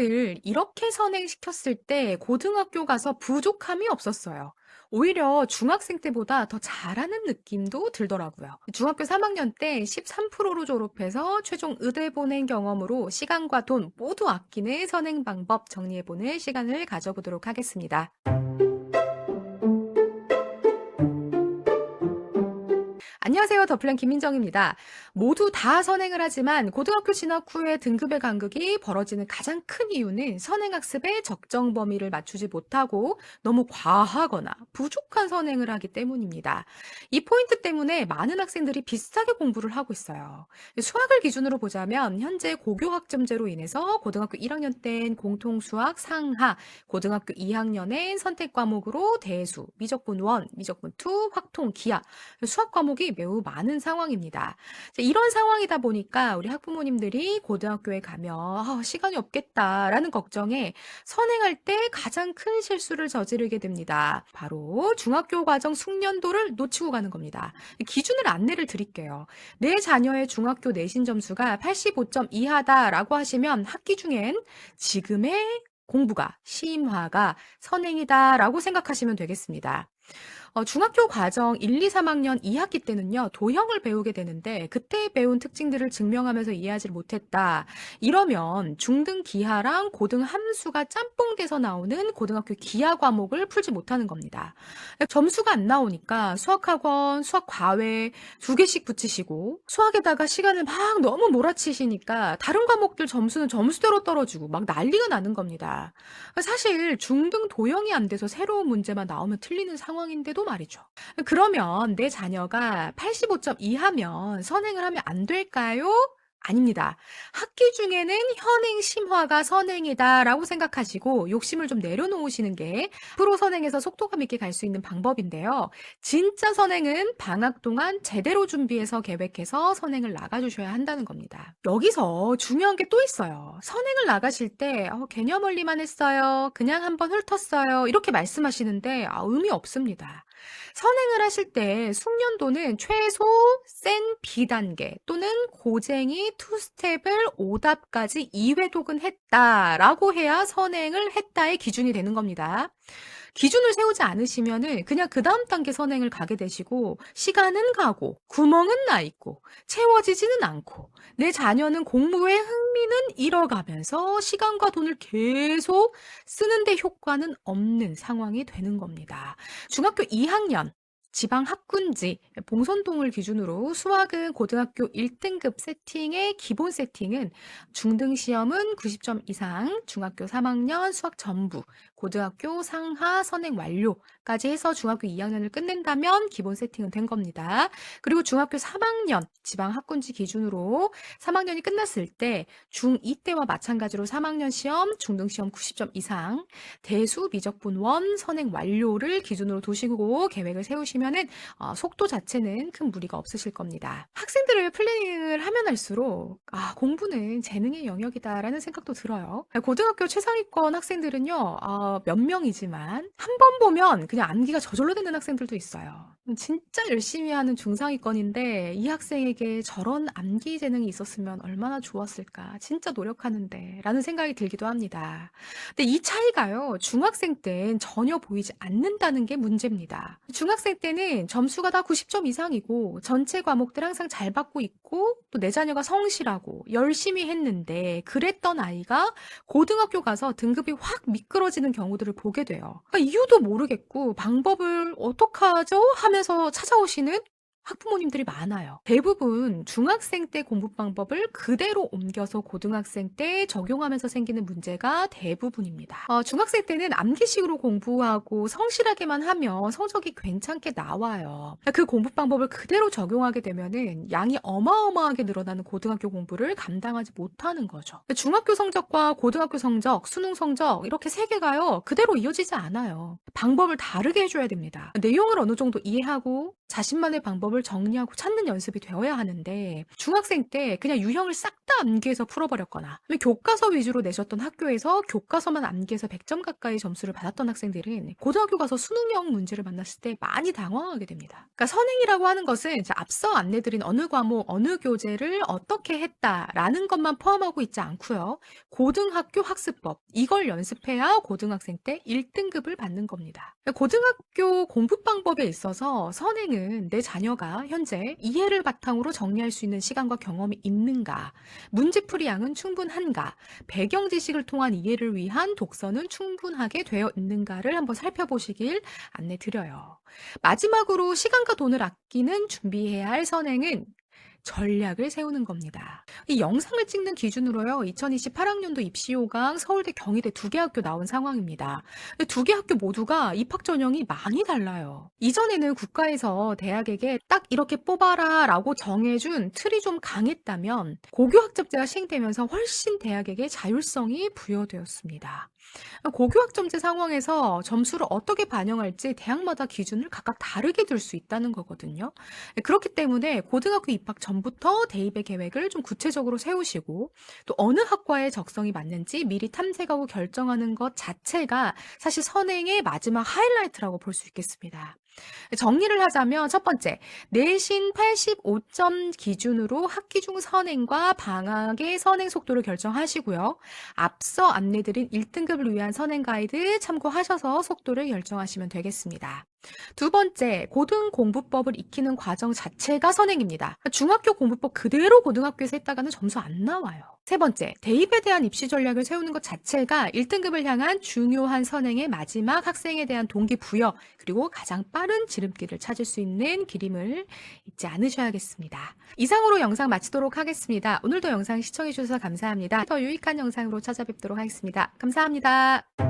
학생들 이렇게 선행시켰을 때 고등학교 가서 부족함이 없었어요. 오히려 중학생 때보다 더 잘하는 느낌도 들더라고요. 중학교 3학년 때 13%로 졸업해서 최종 의대 보낸 경험으로 시간과 돈 모두 아끼는 선행 방법 정리해보는 시간을 가져보도록 하겠습니다. 안녕하세요. 더플랜 김민정입니다. 모두 다 선행을 하지만 고등학교 진학 후에 등급의 간극이 벌어지는 가장 큰 이유는 선행학습의 적정 범위를 맞추지 못하고 너무 과하거나 부족한 선행을 하기 때문입니다. 이 포인트 때문에 많은 학생들이 비슷하게 공부를 하고 있어요. 수학을 기준으로 보자면 현재 고교 학점제로 인해서 고등학교 1학년 땐 공통 수학 상하, 고등학교 2학년엔 선택 과목으로 대수, 미적분 1, 미적분 2, 확통, 기하, 수학 과목이 매우 많은 상황입니다. 이런 상황이다 보니까 우리 학부모님들이 고등학교에 가면 아, 시간이 없겠다라는 걱정에 선행할 때 가장 큰 실수를 저지르게 됩니다. 바로 중학교 과정 숙련도를 놓치고 가는 겁니다. 기준을 안내를 드릴게요. 내 자녀의 중학교 내신 점수가 85점 이하다라고 하시면 학기 중엔 지금의 공부가, 심화가 선행이다라고 생각하시면 되겠습니다. 어, 중학교 과정 1, 2, 3학년 2학기 때는요, 도형을 배우게 되는데, 그때 배운 특징들을 증명하면서 이해하지 못했다. 이러면 중등 기하랑 고등 함수가 짬뽕돼서 나오는 고등학교 기하 과목을 풀지 못하는 겁니다. 점수가 안 나오니까 수학학원, 수학 과외 두 개씩 붙이시고, 수학에다가 시간을 막 너무 몰아치시니까 다른 과목들 점수는 점수대로 떨어지고 막 난리가 나는 겁니다. 사실 중등 도형이 안 돼서 새로운 문제만 나오면 틀리는 상황인데도 말이죠. 그러면 내 자녀가 85점 이하면 선행을 하면 안 될까요? 아닙니다. 학기 중에는 현행 심화가 선행이다라고 생각하시고 욕심을 좀 내려놓으시는 게 프로 선행에서 속도감 있게 갈 수 있는 방법인데요. 진짜 선행은 방학 동안 제대로 준비해서 계획해서 선행을 나가주셔야 한다는 겁니다. 여기서 중요한 게 또 있어요. 선행을 나가실 때 어, 개념 원리만 했어요. 그냥 한번 훑었어요. 이렇게 말씀하시는데 아, 의미 없습니다. 선행을 하실 때 숙련도는 최소 센 B단계 또는 고쟁이 투스텝을 오답까지 2회 독은 했다라고 해야 선행을 했다의 기준이 되는 겁니다. 기준을 세우지 않으시면은 그냥 그 다음 단계 선행을 가게 되시고 시간은 가고 구멍은 나 있고 채워지지는 않고 내 자녀는 공부에 흥미는 잃어가면서 시간과 돈을 계속 쓰는데 효과는 없는 상황이 되는 겁니다. 중학교 2학년 지방 학군지 봉선동을 기준으로 수학은 고등학교 1등급 세팅의 기본 세팅은 중등 시험은 90점 이상, 중학교 3학년 수학 전부, 고등학교 상하 선행 완료까지 해서 중학교 2학년을 끝낸다면 기본 세팅은 된 겁니다. 그리고 중학교 3학년 지방 학군지 기준으로 3학년이 끝났을 때 중2 때와 마찬가지로 3학년 시험, 중등 시험 90점 이상, 대수 미적분 원 선행 완료를 기준으로 두시고 계획을 세우시면 은 어, 속도 자체는 큰 무리가 없으실 겁니다. 학생들을 플래닝을 하면 할수록 아, 공부는 재능의 영역이다라는 생각도 들어요. 고등학교 최상위권 학생들은요. 아, 몇 명이지만 한 번 보면 그냥 암기가 저절로 되는 학생들도 있어요. 진짜 열심히 하는 중상위권인데 이 학생에게 저런 암기 재능이 있었으면 얼마나 좋았을까. 진짜 노력하는데 라는 생각이 들기도 합니다. 근데 이 차이가요. 중학생 땐 전혀 보이지 않는다는 게 문제입니다. 중학생 때는 점수가 다 90점 이상이고 전체 과목들 항상 잘 받고 있고 또 내 자녀가 성실하고 열심히 했는데 그랬던 아이가 고등학교 가서 등급이 확 미끄러지는 경우들을 보게 돼요. 그러니까 이유도 모르겠고 방법을 어떡하죠? 하면 서 찾아오시는 학부모님들이 많아요. 대부분 중학생 때 공부 방법을 그대로 옮겨서 고등학생 때 적용하면서 생기는 문제가 대부분입니다. 어, 중학생 때는 암기식으로 공부하고 성실하게만 하면 성적이 괜찮게 나와요. 그 공부 방법을 그대로 적용하게 되면은 양이 어마어마하게 늘어나는 고등학교 공부를 감당하지 못하는 거죠. 중학교 성적과 고등학교 성적, 수능 성적 이렇게 세 개가요 그대로 이어지지 않아요. 방법을 다르게 해줘야 됩니다. 내용을 어느 정도 이해하고 자신만의 방법 방 법을 정리하고 찾는 연습이 되어야 하는데 중학생 때 그냥 유형을 싹 다 암기해서 풀어버렸거나 교과서 위주로 내셨던 학교에서 교과서만 암기해서 100점 가까이 점수를 받았던 학생들은 고등학교 가서 수능형 문제를 만났을 때 많이 당황하게 됩니다. 그러니까 선행이라고 하는 것은 앞서 안내드린 어느 과목, 어느 교재를 어떻게 했다라는 것만 포함하고 있지 않고요. 고등학교 학습법 이걸 연습해야 고등학생 때 1등급을 받는 겁니다. 고등학교 공부 방법에 있어서 선행은 내 자녀 가 현재 이해를 바탕으로 정리할 수 있는 시간과 경험이 있는가, 문제풀이 양은 충분한가, 배경 지식을 통한 이해를 위한 독서는 충분하게 되어 있는가를 한번 살펴보시길 안내 드려요. 마지막으로 시간과 돈을 아끼는 준비해야 할 선행은 전략을 세우는 겁니다. 이 영상을 찍는 기준으로요, 2028학년도 입시 요강 서울대 경희대 두 개 학교 나온 상황입니다. 두 개 학교 모두가 입학 전형이 많이 달라요. 이전에는 국가에서 대학에게 딱 이렇게 뽑아라 라고 정해준 틀이 좀 강했다면 고교 학점제가 시행되면서 훨씬 대학에게 자율성이 부여되었습니다. 고교학점제 상황에서 점수를 어떻게 반영할지 대학마다 기준을 각각 다르게 둘 수 있다는 거거든요. 그렇기 때문에 고등학교 입학 전부터 대입의 계획을 좀 구체적으로 세우시고 또 어느 학과에 적성이 맞는지 미리 탐색하고 결정하는 것 자체가 사실 선행의 마지막 하이라이트라고 볼 수 있겠습니다. 정리를 하자면 첫 번째, 내신 85점 기준으로 학기 중 선행과 방학의 선행 속도를 결정하시고요. 앞서 안내드린 1등급을 위한 선행 가이드 참고하셔서 속도를 결정하시면 되겠습니다. 두 번째, 고등 공부법을 익히는 과정 자체가 선행입니다. 중학교 공부법 그대로 고등학교에서 했다가는 점수 안 나와요. 세 번째, 대입에 대한 입시 전략을 세우는 것 자체가 1등급을 향한 중요한 선행의 마지막 학생에 대한 동기부여, 그리고 가장 빠른 지름길을 찾을 수 있는 길임을 잊지 않으셔야겠습니다. 이상으로 영상 마치도록 하겠습니다. 오늘도 영상 시청해주셔서 감사합니다. 더 유익한 영상으로 찾아뵙도록 하겠습니다. 감사합니다.